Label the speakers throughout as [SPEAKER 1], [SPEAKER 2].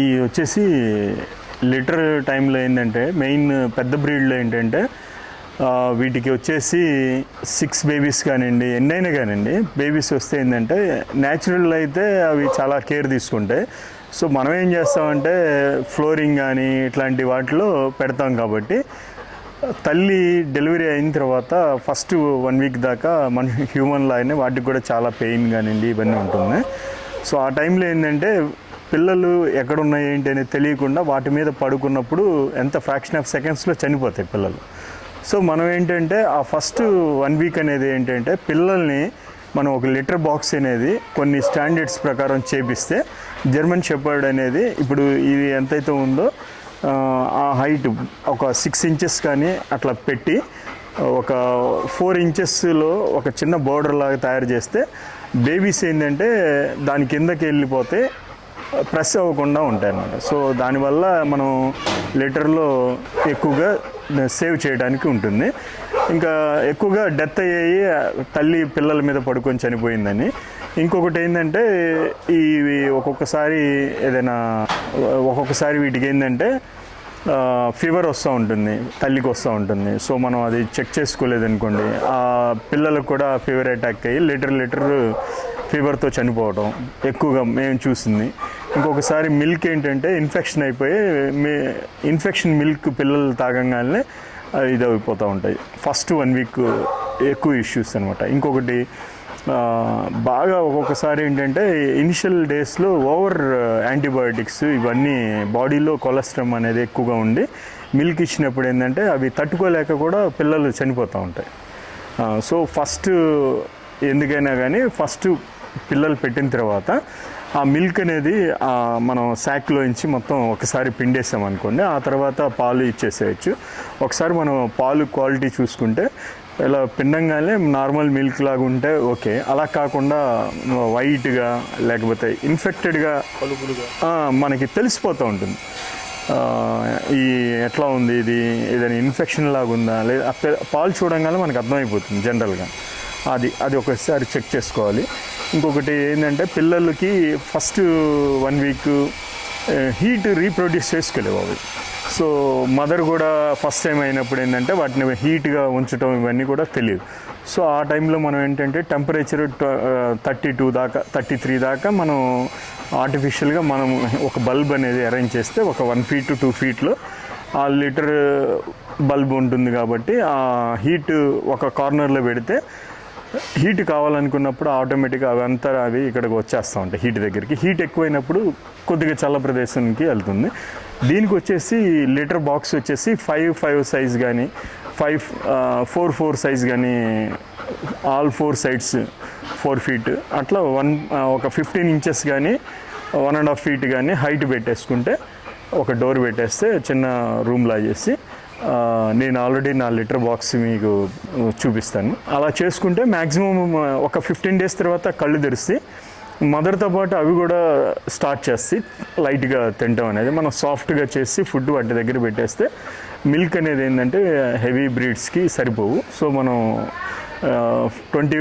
[SPEAKER 1] ఈ వచ్చేసి లిటర్ టైంలో ఏంటంటే మెయిన్ పెద్ద బ్రీడ్లో ఏంటంటే వీటికి వచ్చేసి సిక్స్ బేబీస్ కానివ్వండి ఎన్నైనా కానివ్వండి బేబీస్ వస్తే ఏంటంటే న్యాచురల్ అయితే అవి చాలా కేర్ తీసుకుంటాయి. సో మనం ఏం చేస్తామంటే ఫ్లోరింగ్ కానీ ఇట్లాంటి వాటిలో పెడతాం కాబట్టి తల్లి డెలివరీ అయిన తర్వాత ఫస్ట్ వన్ వీక్ దాకా మన హ్యూమన్ లాగానే వాటికి కూడా చాలా పెయిన్ కానివ్వండి ఇవన్నీ ఉంటుంది. సో ఆ టైంలో ఏంటంటే పిల్లలు ఎక్కడున్నాయి ఏంటి అనేది తెలియకుండా వాటి మీద పడుకున్నప్పుడు ఎంత ఫ్రాక్షన్ ఆఫ్ సెకండ్స్లో చనిపోతాయి పిల్లలు. సో మనం ఏంటంటే ఆ ఫస్ట్ వన్ వీక్ అనేది ఏంటంటే పిల్లల్ని మనం ఒక లిటర్ బాక్స్ అనేది కొన్ని స్టాండర్డ్స్ ప్రకారం చేపిస్తే జర్మన్ షెపర్డ్ అనేది ఇప్పుడు ఇది ఎంతైతే ఉందో ఆ, ఆ హైట్ ఒక సిక్స్ ఇంచెస్ కానీ అట్లా పెట్టి ఒక ఫోర్ ఇంచెస్లో ఒక చిన్న బోర్డర్ లాగా తయారు చేస్తే బేబీస్ ఏంటంటే దాని కిందకి వెళ్ళిపోతే ప్రెస్ అవ్వకుండా ఉంటాయి అన్నమాట సో దానివల్ల మనం లీటర్లో ఎక్కువగా సేవ్ చేయడానికి ఉంటుంది. ఇంకా ఎక్కువగా డెత్ అయ్యాయి తల్లి పిల్లల మీద పడుకొని చనిపోయిందని. ఇంకొకటి ఏంటంటే ఇవి ఒక్కొక్కసారి ఏదైనా ఒక్కొక్కసారి వీటికి ఏంటంటే ఫీవర్ వస్తూ ఉంటుంది తల్లికి వస్తూ ఉంటుంది. సో మనం అది చెక్ చేసుకోలేదనుకోండి ఆ పిల్లలకు కూడా ఫీవర్ అటాక్ అయ్యి లీటర్ లీటర్ ఫీవర్తో చనిపోవడం ఎక్కువగా మేము చూసింది. ఇంకొకసారి మిల్క్ ఏంటంటే ఇన్ఫెక్షన్ అయిపోయి మీ ఇన్ఫెక్షన్ మిల్క్ పిల్లలు తాగంగానే ఇది అయిపోతూ ఉంటాయి. ఫస్ట్ వన్ వీక్ ఎక్కువ ఇష్యూస్ అనమాట ఇంకొకటి బాగా ఒక్కొక్కసారి ఏంటంటే ఇనిషియల్ డేస్లో ఓవర్ యాంటీబయాటిక్స్ ఇవన్నీ బాడీలో కొలెస్ట్రామ్ అనేది ఎక్కువగా ఉండి మిల్క్ ఇచ్చినప్పుడు ఏంటంటే అవి తట్టుకోలేక కూడా పిల్లలు చనిపోతూ ఉంటాయి. సో ఫస్ట్ ఎందుకైనా కానీ ఫస్ట్ పిల్లలు పెట్టిన తర్వాత ఆ మిల్క్ అనేది మనం శాక్లో నుంచి మొత్తం ఒకసారి పిండేసాం అనుకోండి ఆ తర్వాత పాలు ఇచ్చేసేయచ్చు. ఒకసారి మనం పాలు క్వాలిటీ చూసుకుంటే ఇలా పిండంగానే నార్మల్ మిల్క్ లాగా ఉంటే ఓకే. అలా కాకుండా వైట్గా లేకపోతే ఇన్ఫెక్టెడ్గా మనకి తెలిసిపోతూ ఉంటుంది. ఈ ఎట్లా ఉంది ఇది? ఏదైనా ఇన్ఫెక్షన్ లాగా ఉందా? లేదా పాలు చూడంగానే మనకు అర్థమైపోతుంది జనరల్గా. అది అది ఒకసారి చెక్ చేసుకోవాలి. ఇంకొకటి ఏంటంటే పిల్లలకి first one week heat reproduce చేసుకోలేవు అవి. సో మదర్ కూడా ఫస్ట్ టైం అయినప్పుడు ఏంటంటే వాటిని హీట్గా ఉంచడం ఇవన్నీ కూడా తెలియదు. సో ఆ టైంలో మనం ఏంటంటే టెంపరేచర్ థర్టీ టూ దాకా థర్టీ త్రీ దాకా మనం ఆర్టిఫిషియల్గా మనం ఒక బల్బ్ అనేది అరేంజ్ చేస్తే ఒక వన్ ఫీట్ టూ ఫీట్లో ఆ లీటర్ బల్బ్ ఉంటుంది కాబట్టి ఆ హీట్ ఒక కార్నర్లో పెడితే హీట్ కావాలనుకున్నప్పుడు ఆటోమేటిక్గా అవంతా అవి ఇక్కడికి వచ్చేస్తూ ఉంటాయి హీట్ దగ్గరికి. హీట్ ఎక్కువైనప్పుడు కొద్దిగా చల్ల ప్రదేశానికి వెళ్తుంది. దీనికి వచ్చేసి లీటర్ బాక్స్ వచ్చేసి ఫైవ్ ఫైవ్ సైజ్ కానీ ఫైవ్ ఫోర్ ఫోర్ సైజ్ కానీ all four sides four feet అట్లా వన్ ఒక ఫిఫ్టీన్ ఇంచెస్ కానీ వన్ అండ్ హాఫ్ ఫీట్ కానీ హైట్ పెట్టేసుకుంటే ఒక డోర్ పెట్టేస్తే చిన్న రూమ్లా చేసి నేను ఆల్రెడీ నా లెటర్ బాక్స్ మీకు చూపిస్తాను. అలా చేసుకుంటే మ్యాక్సిమం ఒక ఫిఫ్టీన్ డేస్ తర్వాత కళ్ళు తెరిస్తే మదర్తో పాటు అవి కూడా స్టార్ట్ చేసి లైట్గా తింటాం అనేది మనం సాఫ్ట్గా చేసి ఫుడ్ వాటి దగ్గర పెట్టేస్తే మిల్క్ అనేది ఏంటంటే హెవీ బ్రీడ్స్కి సరిపోవు. సో మనం ట్వంటీ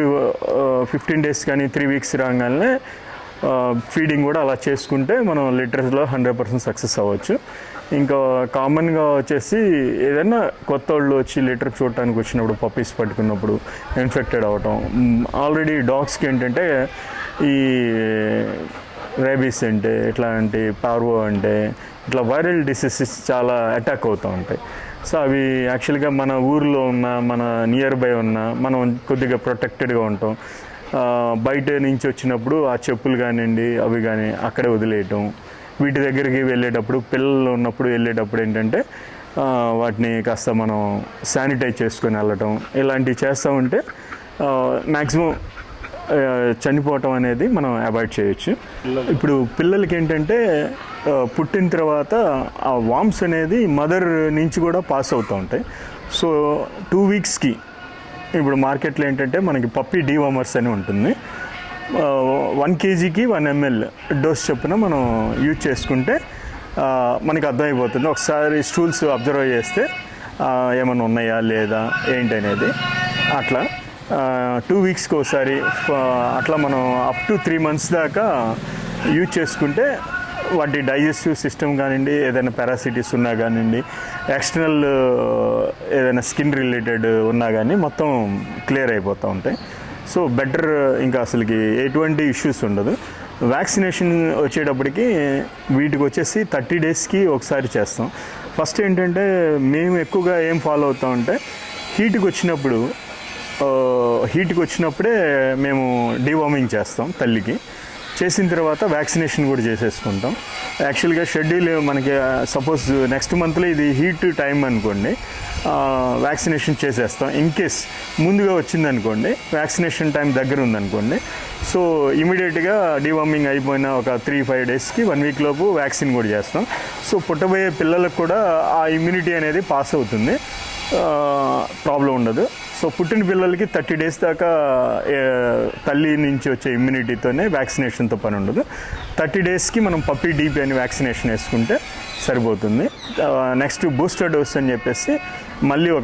[SPEAKER 1] ఫిఫ్టీన్ డేస్ కానీ త్రీ వీక్స్ రాగానే ఫీడింగ్ కూడా అలా చేసుకుంటే మనం లీటర్స్లో హండ్రెడ్ పర్సెంట్ సక్సెస్ అవ్వచ్చు. ఇంకా కామన్గా వచ్చేసి ఏదైనా కొత్త వాళ్ళు వచ్చి లీటర్ చూడటానికి వచ్చినప్పుడు పప్పీస్ పట్టుకున్నప్పుడు ఇన్ఫెక్టెడ్ అవ్వటం ఆల్రెడీ డాగ్స్కి ఏంటంటే ఈ రేబీస్ అంటే ఇట్లాంటి పార్వో అంటే ఇట్లా వైరల్ డిసీజెస్ చాలా అటాక్ అవుతూ ఉంటాయి. సో అవి యాక్చువల్గా మన ఊర్లో ఉన్న మన నియర్ బై ఉన్న మనం కొద్దిగా ప్రొటెక్టెడ్గా ఉంటాం. బయట నుంచి వచ్చినప్పుడు ఆ చెప్పులు కానివ్వండి అవి కానీ అక్కడే వదిలేయటం. వీటి దగ్గరికి వెళ్ళేటప్పుడు పిల్లలు ఉన్నప్పుడు వెళ్ళేటప్పుడు ఏంటంటే వాటిని కాస్త మనం శానిటైజ్ చేసుకొని వెళ్ళటం ఇలాంటివి చేస్తూ ఉంటే మ్యాక్సిమం చనిపోవటం అనేది మనం అవాయిడ్ చేయొచ్చు. ఇప్పుడు పిల్లలకి ఏంటంటే పుట్టిన తర్వాత ఆ వామ్స్ అనేది మదర్ నుంచి కూడా పాస్ అవుతూ ఉంటాయి. సో టూ వీక్స్కి ఇప్పుడు మార్కెట్లో ఏంటంటే మనకి పప్పీ డీవామర్స్ అని ఉంటుంది. వన్ కేజీకి వన్ ఎంఎల్ డోస్ చొప్పున మనం యూజ్ చేసుకుంటే మనకు మనకి అర్థమైపోతుంది. ఒకసారి స్టూల్స్ అబ్జర్వ్ చేస్తే ఏమైనా ఉన్నాయా లేదా ఏంటి అనేది. అట్లా టూ వీక్స్కి ఒకసారి అట్లా మనం అప్ టు త్రీ మంత్స్ దాకా యూజ్ చేసుకుంటే వాటి డైజెస్టివ్ సిస్టమ్ కానివ్వండి ఏదైనా పారాసిటీస్ ఉన్నా కానివ్వండి ఎక్స్టర్నల్ ఏదైనా స్కిన్ రిలేటెడ్ ఉన్నా కానీ మొత్తం క్లియర్ అయిపోతూ ఉంటాయి. సో బెటర్ ఇంకా అసలుకి ఎటువంటి ఇష్యూస్ ఉండదు. వ్యాక్సినేషన్ వచ్చేటప్పటికి వీటికి వచ్చేసి థర్టీ డేస్కి ఒకసారి చేస్తాం. ఫస్ట్ ఏంటంటే మేము ఎక్కువగా ఏం ఫాలో అవుతామంటే హీట్కి వచ్చినప్పుడు హీట్కి వచ్చినప్పుడే మేము డివార్మింగ్ చేస్తాం తల్లికి. చేసిన తర్వాత వ్యాక్సినేషన్ కూడా చేసేసుకుంటాం. యాక్చువల్గా షెడ్యూల్ మనకి సపోజ్ నెక్స్ట్ మంత్లో ఇది హీట్ టైం అనుకోండి. వ్యాక్సినేషన్ చేసేస్తాం. ఇన్ కేస్ ముందుగా వచ్చిందనుకోండి వ్యాక్సినేషన్ టైం దగ్గర ఉందనుకోండి సో ఇమీడియట్గా డివార్మింగ్ అయిపోయిన ఒక త్రీ ఫైవ్ డేస్కి వన్ వీక్ లోపు వ్యాక్సిన్ కూడా చేస్తాం. సో పుట్టబోయే పిల్లలకు కూడా ఆ ఇమ్యూనిటీ అనేది పాస్ అవుతుంది. ప్రాబ్లం ఉండదు. సో పుట్టిన పిల్లలకి థర్టీ డేస్ దాకా తల్లి నుంచి వచ్చే ఇమ్యూనిటీతోనే వ్యాక్సినేషన్తో పని ఉండదు. థర్టీ డేస్కి మనం పప్పీ డీపీ అని వ్యాక్సినేషన్ వేసుకుంటే సరిపోతుంది. నెక్స్ట్ బూస్టర్ డోస్ అని చెప్పేసి మళ్ళీ ఒక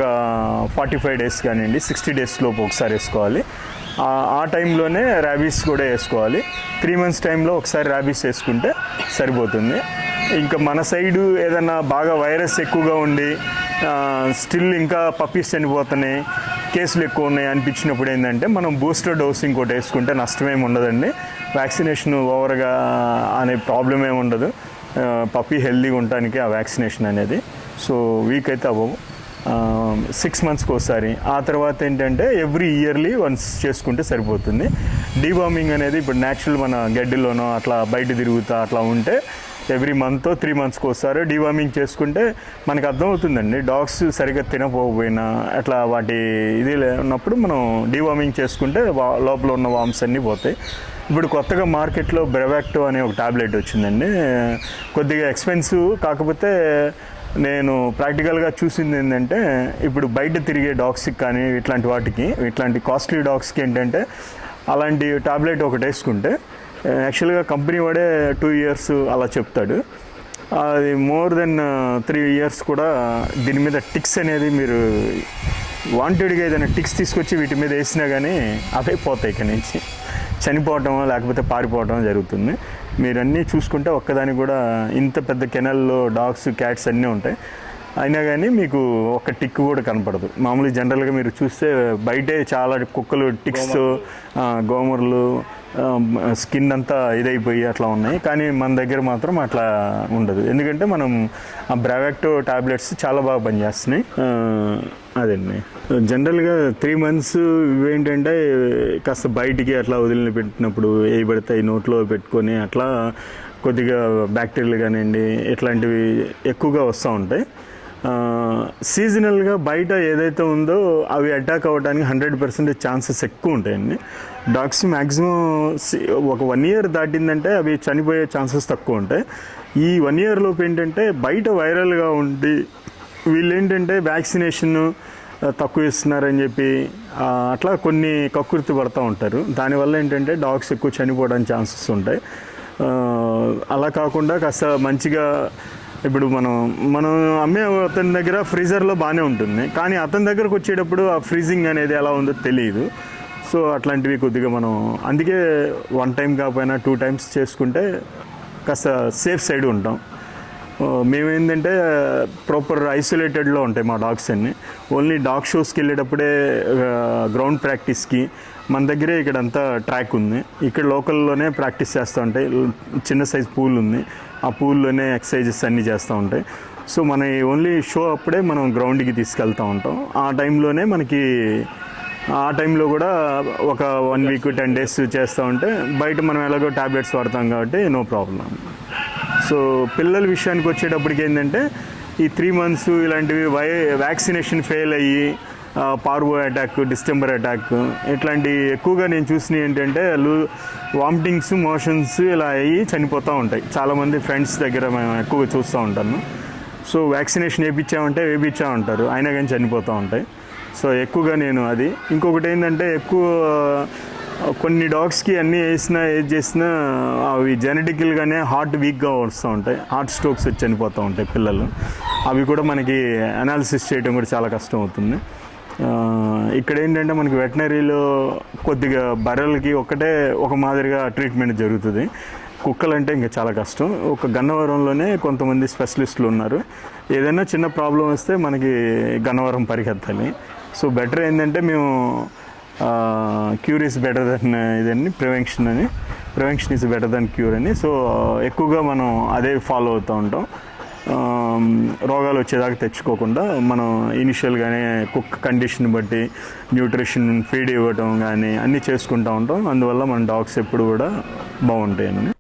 [SPEAKER 1] ఫార్టీ ఫైవ్ డేస్ కానివ్వండి సిక్స్టీ డేస్ లోపు ఒకసారి వేసుకోవాలి. ఆ- టైంలోనే ర్యాబీస్ కూడా వేసుకోవాలి. త్రీ మంత్స్ టైంలో ఒకసారి ర్యాబీస్ వేసుకుంటే సరిపోతుంది. ఇంకా మన సైడు ఏదన్నా బాగా వైరస్ ఎక్కువగా ఉండి స్టిల్ ఇంకా పప్పీస్ చనిపోతున్నాయి కేసులు ఎక్కువ ఉన్నాయి అనిపించినప్పుడు ఏంటంటే మనం బూస్టర్ డోస్ ఇంకోటి వేసుకుంటే నష్టమేమి ఉండదండి. వ్యాక్సినేషన్ ఓవర్గా అనే ప్రాబ్లం ఏమి ఉండదు. పప్పీ హెల్దీగా ఉండటానికి ఆ వ్యాక్సినేషన్ అనేది. సో వీక్ అయితే అవ్వము సిక్స్ మంత్స్కి ఒకసారి. ఆ తర్వాత ఏంటంటే ఎవ్రీ ఇయర్లీ వన్స్ చేసుకుంటే సరిపోతుంది. డీవార్మింగ్ అనేది ఇప్పుడు న్యాచురల్ మన గడ్డిలోనో అట్లా బయట తిరుగుతా అట్లా ఉంటే ఎవ్రీ మంత్ త్రీ మంత్స్కి ఒకసారి డీవార్మింగ్ చేసుకుంటే మనకు అర్థమవుతుందండి. డాగ్స్ సరిగ్గా తినకపోయినా అట్లా వాటి ఇది లే- ఉన్నప్పుడు మనం డీవార్మింగ్ చేసుకుంటే వా- లోపల ఉన్న వామ్స్ అన్నీ పోతాయి. ఇప్పుడు కొత్తగా మార్కెట్లో బ్రెవాక్టో అనే ఒక టాబ్లెట్ వచ్చిందండి. కొద్దిగా ఎక్స్పెన్సివ్ కాకపోతే నేను ప్రాక్టికల్గా చూసింది ఏంటంటే ఇప్పుడు బయట తిరిగే డాగ్స్కి కానీ ఇట్లాంటి వాటికి ఇట్లాంటి కాస్ట్లీ డాగ్స్కి ఏంటంటే అలాంటి టాబ్లెట్ ఒకటి వేసుకుంటే యాక్చువల్గా కంపెనీ వాడే టూ ఇయర్స్ అలా చెప్తాడు. అది మోర్ దెన్ త్రీ ఇయర్స్ కూడా దీని మీద టిక్స్ అనేది మీరు వాంటెడ్గా ఏదైనా టిక్స్ తీసుకొచ్చి వీటి మీద వేసినా కానీ అవే పోతాయి ఇక్కడి నుంచి. చనిపోవటం లేకపోతే పారిపోవటం జరుగుతుంది. మీరు అన్నీ చూసుకుంటే ఒక్కదానికి కూడా ఇంత పెద్ద కెనల్లో డాగ్స్ క్యాట్స్ అన్నీ ఉంటాయి. అయినా కానీ మీకు ఒక టిక్ కూడా కనపడదు. మామూలుగా జనరల్గా మీరు చూస్తే బయటే చాలా కుక్కలు టిక్స్ గోమర్లు స్కిన్ అంతా ఇదైపోయి అట్లా ఉన్నాయి. కానీ మన దగ్గర మాత్రం అట్లా ఉండదు. ఎందుకంటే మనం ఆ బ్రావాక్టో టాబ్లెట్స్ చాలా బాగా పనిచేస్తున్నాయి. అదండి. జనరల్గా త్రీ మంత్స్ ఏంటంటే కాస్త బయటికి అట్లా వదిలిన పెట్టినప్పుడు ఏ పడతాయి నోట్లో పెట్టుకొని అట్లా కొద్దిగా బ్యాక్టీరియాలు కానివ్వండి ఇట్లాంటివి ఎక్కువగా వస్తూ ఉంటాయి. సీజనల్గా బయట ఏదైతే ఉందో అవి అటాక్ అవ్వడానికి హండ్రెడ్ పర్సెంట్ ఛాన్సెస్ ఎక్కువ ఉంటాయండి. డాగ్స్ మ్యాక్సిమం ఒక వన్ ఇయర్ దాటిందంటే అవి చనిపోయే ఛాన్సెస్ తక్కువ ఉంటాయి. ఈ వన్ ఇయర్ లోపు ఏంటంటే బయట వైరల్గా ఉండి వీళ్ళు ఏంటంటే వ్యాక్సినేషన్ తక్కువ ఇస్తున్నారని చెప్పి అట్లా కొన్ని కక్కుర్తి పడుతూ ఉంటారు. దానివల్ల ఏంటంటే డాగ్స్ ఎక్కువ చనిపోవడానికి ఛాన్సెస్ ఉంటాయి. అలా కాకుండా కాస్త మంచిగా ఇప్పుడు మనం మనం అమ్మే అతని దగ్గర ఫ్రీజర్లో బాగానే ఉంటుంది. కానీ అతని దగ్గరకు వచ్చేటప్పుడు ఆ ఫ్రీజింగ్ అనేది ఎలా ఉందో తెలియదు సో అట్లాంటివి కొద్దిగా మనం అందుకే వన్ టైం కాకపోయినా టూ టైమ్స్ చేసుకుంటే కాస్త సేఫ్ సైడ్ ఉంటాం. మేమేంటంటే ప్రాపర్ ఐసోలేటెడ్లో ఉంటాయి మా డాగ్స్ అన్నీ. ఓన్లీ డాగ్ షోస్కి వెళ్ళేటప్పుడే గ్రౌండ్ ప్రాక్టీస్కి మన దగ్గరే ఇక్కడ అంతా ట్రాక్ ఉంది. ఇక్కడ లోకల్లోనే ప్రాక్టీస్ చేస్తూ ఉంటాయి. చిన్న సైజ్ పూల్ ఉంది. ఆ పూల్లోనే ఎక్సర్సైజెస్ అన్నీ చేస్తూ ఉంటాయి. సో మన ఓన్లీ షో అప్పుడే మనం గ్రౌండ్కి తీసుకెళ్తూ ఉంటాం. ఆ టైంలోనే మనకి ఆ టైంలో కూడా ఒక వన్ వీక్ టెన్ డేస్ చేస్తూ ఉంటే బయట మనం ఎలాగో ట్యాబ్లెట్స్ వాడతాం కాబట్టి నో ప్రాబ్లం సో పిల్లల విషయానికి వచ్చేటప్పటికి ఏంటంటే ఈ త్రీ మంత్స్ ఇలాంటివి వై వ్యాక్సినేషన్ ఫెయిల్ అయ్యి పార్వో అటాక్ డిస్టెంబర్ అటాక్ ఇట్లాంటి ఎక్కువగా నేను చూసినవి ఏంటంటే లూ వామిటింగ్స్ మోషన్స్ ఇలా అయ్యి చనిపోతూ ఉంటాయి. చాలామంది ఫ్రెండ్స్ దగ్గర మేము ఎక్కువగా చూస్తూ ఉంటాను సో వ్యాక్సినేషన్ వేయించామంటే వేయించామంటారు అయినా కానీ చనిపోతూ ఉంటాయి. సో ఎక్కువగా నేను అది. ఇంకొకటి ఏంటంటే ఎక్కువ కొన్ని డాగ్స్కి అన్నీ వేసినా ఏది చేసినా అవి జెనెటికల్గానే హార్ట్ వీక్గా వస్తూ ఉంటాయి. హార్ట్ స్ట్రోక్స్ వచ్చి చనిపోతూ ఉంటాయి పిల్లలు. అవి కూడా మనకి అనాలిసిస్ చేయడం కూడా చాలా కష్టం అవుతుంది. ఇక్కడ ఏంటంటే మనకి వెటనరీలో కొద్దిగా బర్రెలకి ఒకటే ఒక మాదిరిగా ట్రీట్మెంట్ జరుగుతుంది. కుక్కలంటే ఇంకా చాలా కష్టం. ఒక గన్నవరంలోనే కొంతమంది స్పెషలిస్టులు ఉన్నారు. ఏదైనా చిన్న ప్రాబ్లం వస్తే మనకి గన్నవరం పరిగెత్తాలి. సో బెటర్ ఏంటంటే మేము క్యూర్ ఇస్ బెటర్ దెన్ ఇదని ప్రివెన్షన్ అని. Prevention is better than cure అని. సో ఎక్కువగా మనం అదే ఫాలో అవుతూ ఉంటాం. రోగాలు వచ్చేదాకా తెచ్చుకోకుండా మనం ఇనిషియల్గానే కుక్ కండిషన్ బట్టి న్యూట్రిషన్ ఫీడ్ ఇవ్వటం కానీ అన్నీ చేసుకుంటూ ఉంటాం. అందువల్ల మన డాగ్స్ ఎప్పుడు కూడా బాగుంటాయండి